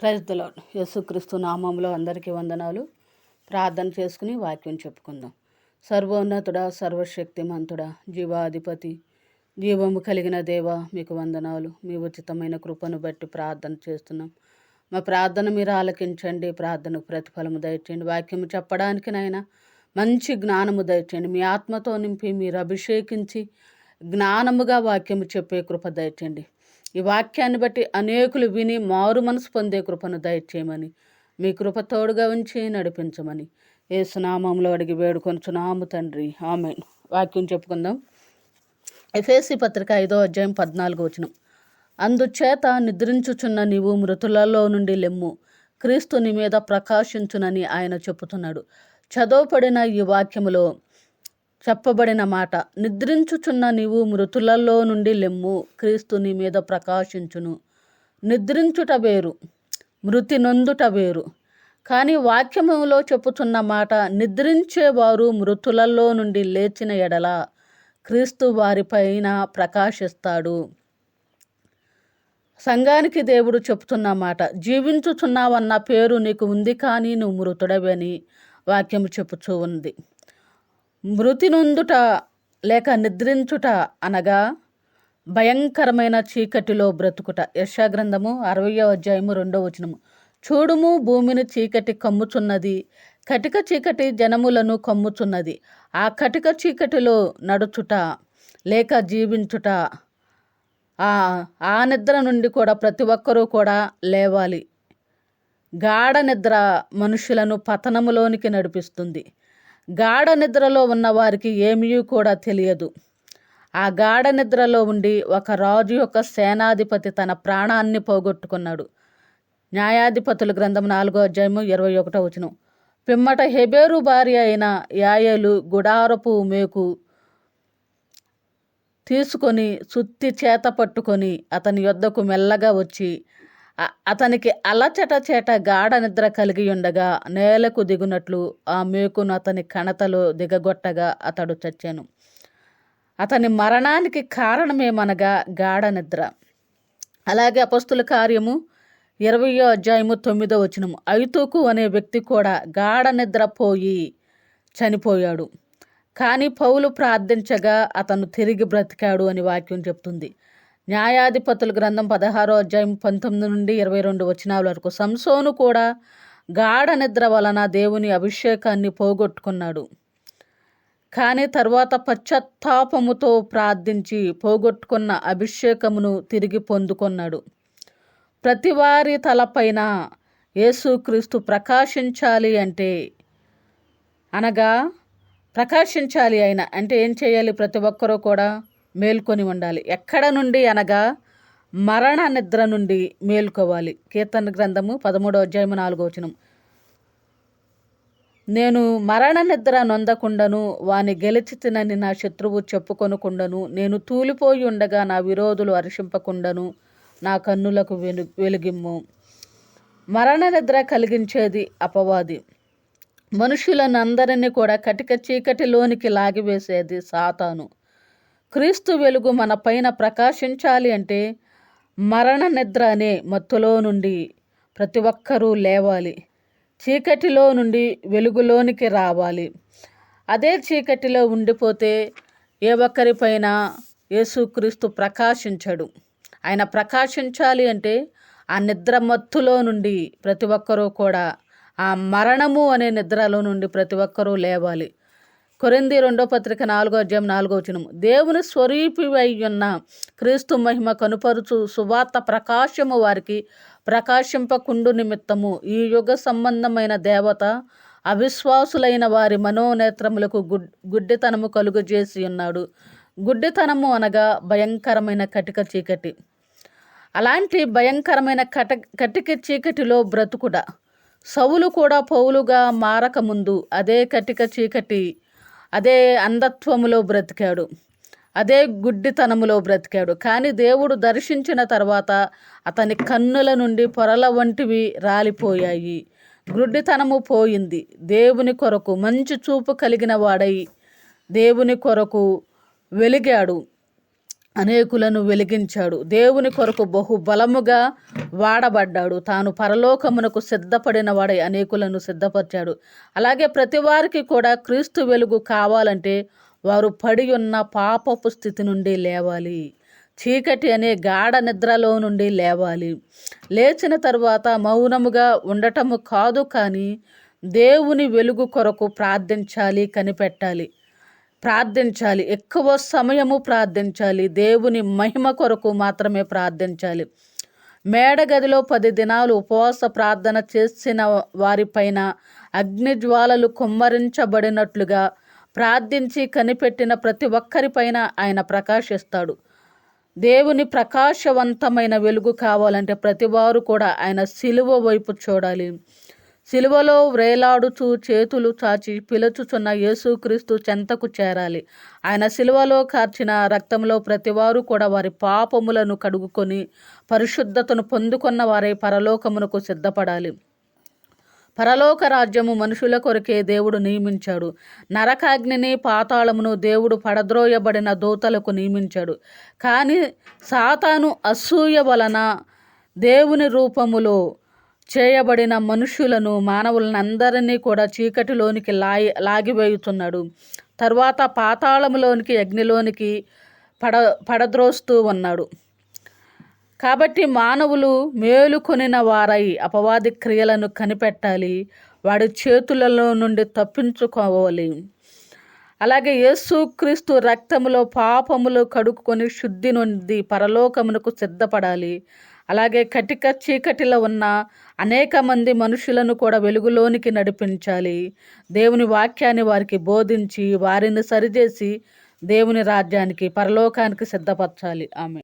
ప్రజలో యేసుక్రీస్తు నామంలో అందరికీ వందనాలు. ప్రార్థన చేసుకుని వాక్యం చెప్పుకుందాం. సర్వోన్నతుడా సర్వశక్తిమంతుడా జీవాధిపతి జీవము కలిగిన దేవ మీకు వందనాలు. మీ ఉచితమైన కృపను బట్టి ప్రార్థన చేస్తున్నాం. మా ప్రార్థన మీరు ఆలకించండి. ప్రార్థనకు ప్రతిఫలము దయచేయండి. వాక్యము చెప్పడానికి నాయన మంచి జ్ఞానము దయచేయండి. మీ ఆత్మతో నింపి మీరు అభిషేకించి జ్ఞానముగా వాక్యము చెప్పే కృప దయచేయండి. ఈ వాక్యాన్ని బట్టి అనేకులు విని మారు మనసు పొందే కృపను దయచేయమని మీ కృప తోడుగా ఉంచి నడిపించమని. ఏసునామంలో అడిగి వేడుకొనుచున్నాము తండ్రి. ఆమె వాక్యం చెప్పుకుందాం. ఎఫేసి పత్రిక ఐదో అధ్యాయం పద్నాలుగు వచనం. అందుచేత నిద్రించుచున్న నీవు మృతులలో నుండి లెమ్ము. క్రీస్తు నీ మీద ప్రకాశించునని ఆయన చెప్పుతున్నాడు. చదవబడిన ఈ వాక్యములో చెప్పబడిన మాట నిద్రించుచున్న నీవు మృతులలో నుండి లెమ్ము. క్రీస్తు నీ మీద ప్రకాశించును. నిద్రించుట వేరు మృతి నొందుట వేరు. కానీ వాక్యములో చెప్పుచున్న మాట నిద్రించేవారు మృతులలో నుండి లేచిన ఎడల క్రీస్తు వారిపైన ప్రకాశిస్తాడు. సంఘానికి దేవుడు చెప్తున్న మాట జీవించుచున్నావన్న పేరు నీకు ఉంది కానీ నువ్వు మృతుడవని వాక్యం చెప్పుచూ ఉంది. మృతి నొందుట లేక నిద్రించుట అనగా భయంకరమైన చీకటిలో బ్రతుకుట. యశాగ్రంథము అరవయో అధ్యాయము రెండో వచనము. చూడుము భూమిని చీకటి కమ్ముచున్నది కటిక చీకటి జనములను కమ్ముచున్నది. ఆ కటిక చీకటిలో నడుచుట లేక జీవించుట ఆ ఆ నిద్ర నుండి కూడా ప్రతి ఒక్కరూ కూడా లేవాలి. గాఢ నిద్ర మనుషులను పతనములోనికి నడిపిస్తుంది. గాఢ నిద్రలో ఉన్న వారికి ఏమీ కూడా తెలియదు. ఆ గాఢ నిద్రలో ఉండి ఒక రాజు యొక్క సేనాధిపతి తన ప్రాణాన్ని పోగొట్టుకున్నాడు. న్యాయాధిపతుల గ్రంథం నాలుగో అధ్యాయము ఇరవై ఒకటో వచనం. పిమ్మట హెబేరు భార్య అయిన యాయేలు గుడారపు మేకు తీసుకొని సుత్తి చేత పట్టుకొని అతని యొద్దకు మెల్లగా వచ్చి అతనికి అలచట చేట గాఢ నిద్ర కలిగి ఉండగా నేలకు దిగునట్లు ఆ మేకును అతని కణతలో దిగగొట్టగా అతడు చచ్చాను. అతని మరణానికి కారణమేమనగా గాఢ నిద్ర. అలాగే అపస్తుల కార్యము ఇరవయో అధ్యాయము తొమ్మిదో వచనము. ఐతుకు అనే వ్యక్తి కూడా గాఢ నిద్రపోయి చనిపోయాడు. కానీ పౌలు ప్రార్థించగా అతను తిరిగి బ్రతికాడు అని వాక్యం చెప్తుంది. న్యాయాధిపతుల గ్రంథం పదహారో అధ్యాయం పంతొమ్మిది నుండి ఇరవై రెండు వచనాల వరకు సంసోను కూడా గాఢ నిద్ర వలన దేవుని అభిషేకాన్ని పోగొట్టుకున్నాడు. కానీ తర్వాత పశ్చాత్తాపముతో ప్రార్థించి పోగొట్టుకున్న అభిషేకమును తిరిగి పొందుకున్నాడు. ప్రతివారి తలపైన యేసుక్రీస్తు ప్రకాశించాలి అంటే అనగా ప్రకాశించాలి ఆయన అంటే ఏం చేయాలి ప్రతి ఒక్కరూ కూడా? మేల్కొని ఉండాలి. ఎక్కడ నుండి అనగా మరణ నిద్ర నుండి మేల్కోవాలి. కీర్తన గ్రంథము పదమూడో అధ్యాయము నాలుగో వచనం. నేను మరణ నిద్ర నొందకుండను వాని గెలిచి తినని నా శత్రువు చెప్పుకొనుకుండను నేను తూలిపోయి ఉండగా నా విరోధులు హర్షింపకుండను నా కన్నులకు వెలు వెలిగిమ్ము మరణ నిద్ర కలిగించేది అపవాది. మనుషులను అందరినీ కూడా కటిక చీకటిలోనికి లాగివేసేది సాతాను. క్రీస్తు వెలుగు మన పైన ప్రకాశించాలి అంటే మరణ నిద్ర అనే మత్తులో నుండి ప్రతి ఒక్కరూ లేవాలి. చీకటిలో నుండి వెలుగులోనికి రావాలి. అదే చీకటిలో ఉండిపోతే ఏ ఒక్కరిపైన యేసుక్రీస్తు ప్రకాశించడు. ఆయన ప్రకాశించాలి అంటే ఆ నిద్ర మత్తులో నుండి ప్రతి ఒక్కరూ కూడా ఆ మరణము అనే నిద్రలో నుండి ప్రతి ఒక్కరూ లేవాలి. కొరింది రెండో పత్రిక నాలుగో అధ్యాయం నాలుగో వచనము దేవుని స్వరూపివై ఉన్న క్రీస్తు మహిమ కనుపరుచు సువార్త ప్రకాశము వారికి ప్రకాశింపకుండు నిమిత్తము. ఈ యుగ సంబంధమైన దేవత అవిశ్వాసులైన వారి మనోనేత్రములకు గుడ్ గుడ్డితనము కలుగజేసి ఉన్నాడు. గుడ్డితనము అనగా భయంకరమైన కటిక చీకటి. అలాంటి భయంకరమైన కట కటిక చీకటిలో బ్రతుకుడ సవులు కూడా పౌలుగా మారకముందు అదే కటిక చీకటి అదే అంధత్వములో బ్రతికాడు. అదే గుడ్డితనములో బ్రతికాడు. కానీ దేవుడు దర్శించిన తర్వాత అతని కన్నుల నుండి పొరల వంటివి రాలిపోయాయి. గుడ్డితనము పోయింది. దేవుని కొరకు మంచి చూపు కలిగిన వాడై దేవుని కొరకు వెలిగాడు. అనేకులను వెలిగించాడు. దేవుని కొరకు బహు బలముగా వాడబడ్డాడు. తాను పరలోకమునకు సిద్ధపడిన వాడై అనేకులను సిద్ధపరిచాడు. అలాగే ప్రతి వారికి కూడా క్రీస్తు వెలుగు కావాలంటే వారు పడి ఉన్న పాపపు స్థితి నుండి లేవాలి. చీకటి అనే గాఢ నిద్రలో నుండి లేవాలి. లేచిన తరువాత మౌనముగా ఉండటము కాదు కానీ దేవుని వెలుగు కొరకు ప్రార్థించాలి కనిపెట్టాలి. ప్రార్థించాలి. ఎక్కువ సమయము ప్రార్థించాలి. దేవుని మహిమ కొరకు మాత్రమే ప్రార్థించాలి. మేడగదిలో పది దినాలు ఉపవాస ప్రార్థన చేసిన వారిపైన అగ్నిజ్వాలలు కుమ్మరించబడినట్లుగా ప్రార్థించి కనిపెట్టిన ప్రతి ఒక్కరిపైన ఆయన ప్రకాశిస్తాడు. దేవుని ప్రకాశవంతమైన వెలుగు కావాలంటే ప్రతివారు కూడా ఆయన సిలువ వైపు చూడాలి. శిలువలో వ్రేలాడుచు చేతులు చాచి పిలుచుచున్న యేసుక్రీస్తు చెంతకు చేరాలి. ఆయన శిలువలో కార్చిన రక్తంలో ప్రతివారు కూడా వారి పాపములను కడుగుకొని పరిశుద్ధతను పొందుకున్న వారే పరలోకమునకు సిద్ధపడాలి. పరలోక రాజ్యము మనుషుల కొరకే దేవుడు నియమించాడు. నరకాగ్నిని పాతాళమును దేవుడు పడద్రోయబడిన దూతలకు నియమించాడు. కానీ సాతాను అసూయ వలన దేవుని రూపములో చేయబడిన మనుషులను మానవులందరినీ కూడా చీకటిలోనికి లాగి లాగివేయుతున్నాడు తర్వాత పాతాళములోనికి అగ్నిలోనికి పడ పడద్రోస్తూ ఉన్నాడు. కాబట్టి మానవులు మేలుకొనిన వారై అపవాది క్రియలను కనిపెట్టాలి. వాడి చేతులలో నుండి తప్పించుకోవాలి. అలాగే యేసుక్రీస్తు రక్తములో పాపములు కడుక్కొని శుద్ధి నుండి పరలోకమునకు సిద్ధపడాలి. అలాగే కటిక చీకటిలో ఉన్న అనేక మంది మనుషులను కూడా వెలుగులోనికి నడిపించాలి. దేవుని వాక్యాన్ని వారికి బోధించి వారిని సరిచేసి దేవుని రాజ్యానికి పరలోకానికి సిద్ధపరచాలి. ఆమె